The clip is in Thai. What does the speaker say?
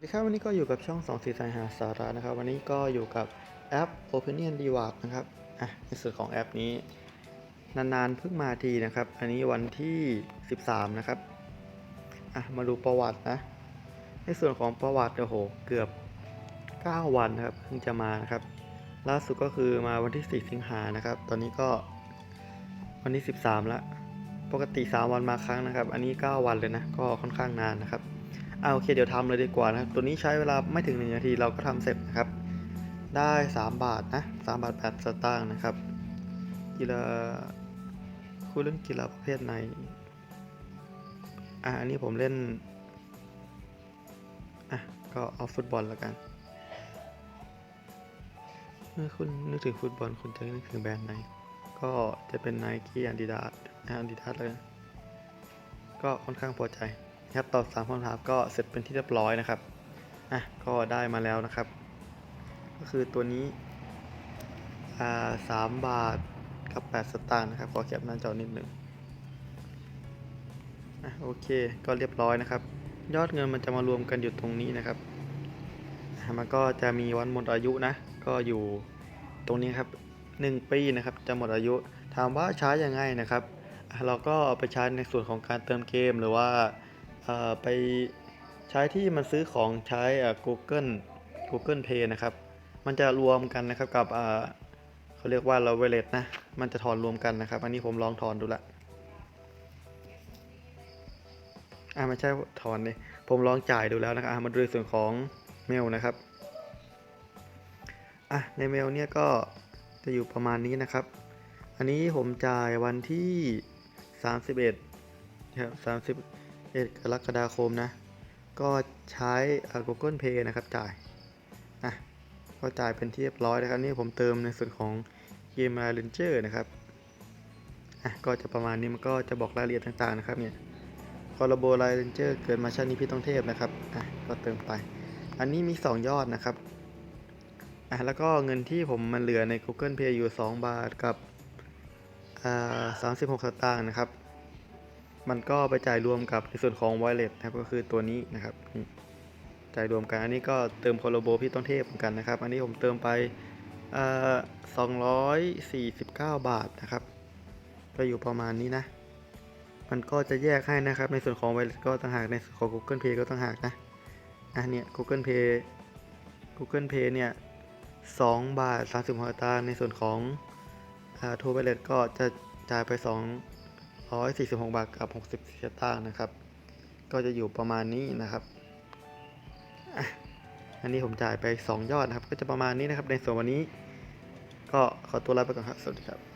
สวัสดีครับวันนี้ก็อยู่กับช่อง2สีสายหาสาระนะครับ วันนี้ก็อยู่กับแอป Opinion Reward นะครับอะในส่วนของแอปนี้ นานๆเพิ่งมาทีนะครับ อันนี้วันที่ 13 นะครับอะมาดูประวัตินะ ในส่วนของประวัติโอ้โหเกือบ 9 วันนะครับเพิ่งจะมานะครับ ล่าสุดก็คือมาวันที่ 4 สิงหานะครับ ตอนนี้ก็วันที่ 13 แล้ว ปกติ 3 วันมาครั้งนะครับ อันนี้ 9 วันเลยนะก็ค่อนข้างนานนะครับ อาโอเคเดี๋ยวทำเลยดีกว่านะครับ ตัวนี้ใช้เวลาไม่ถึง 1 นาทีเราก็ทำเสร็จนะครับ ได้ 3 บาทนะ3บาท8สตางค์นะครับ กีฬาคุยเรื่องกีฬาประเภทไหนอะอันนี้ผมเล่น อะ ก็เอาฟุตบอลแล้วกันเมื่อคุณนึกถึงฟุตบอลคุณจะนึกถึงแบรนด์ไหน ก็จะเป็น Nike Adidas อะ Adidas เลย ก็ค่อนข้างพอใจ นะครับตอบสามคำถามก็เสร็จเป็นที่เรียบร้อยนะครับอะก็ได้มาแล้วนะครับ ก็คือตัวนี้อ่าสามบาทกับแปดสตางค์นะครับขอแคปหน้าจอนิดหนึ่งอะโอเคก็เรียบร้อยนะครับ ยอดเงินมันจะมารวมกันอยู่ตรงนี้นะครับอะมันก็จะมีวันหมดอายุนะ ก็อยู่ตรงนี้ครับหนึ่งปีนะครับจะหมดอายุ ถามว่าใช้ยังไงนะครับ เราก็เอาไปใช้ในส่วนของการเติมเกมหรือว่า ไปใช้ที่มันซื้อของใช้ Google Google Pay นะครับ มันจะรวมกันนะครับกับเขาเรียกว่าเรา wallet นะ มันจะถอนรวมกันนะครับ อันนี้ผมลองถอนดูละอ่าไม่ใช่ถอนเลยผมลองจ่ายดูแล้วนะครับมาดูส่วนของเมลนะครับอะในเมลเนี่ยก็จะอยู่ประมาณนี้นะครับ อันนี้ผมจ่ายวันที่ 31ครับ30 1กรกฎาคมนะ ก็ใช้ Google Pay นะครับจ่ายอะก็จ่ายเป็นที่เรียบร้อยนะครับ นี่ผมเติมในส่วนของเกม r a n g e r นะครับอะก็จะประมาณนี้มันก็จะบอกรายละเอียดต่างๆนะครับเนี่ยคอร์โบไลเรนเจอร์เกิดมาชาตินี้พี่ต้องเทพนะครับอะก็เติมไป อันนี้มี 2 ยอดนะครับอะแล้วก็เงินที่ผมมันเหลือใน Google Pay อยู่ 2 บาทกับอ่า36สตางค์นะครับ มันก็ไปจ่ายรวมกับในส่วนของ wallet นะครับก็คือตัวนี้นะครับจ่ายรวมกันอันนี้ก็เติมคอร์โบพี่ต้นเทพเหมือนกันนะครับ อันนี้ผมเติมไปเอ่อ249บเก้าบาทนะครับก็อยู่ประมาณนี้นะ มันก็จะแยกให้นะครับ ในส่วนของ wallet ก็ต่างหากในส่วนของ Google Pay ก็ต่างหากนะอะเนี่ย Google Pay Google Pay เนี่ย2บาท36สตางค์ในส่วนของอ่า True Wallet ก็จะจ่ายไป2 146 บาทกับ 60สตางค์นะครับ ก็จะอยู่ประมาณนี้นะครับ อันนี้ผมจ่ายไป 2 ยอดนะครับ ก็จะประมาณนี้นะครับ ในส่วนวันนี้ ก็ขอตัวลาไปก่อนครับ สวัสดีครับ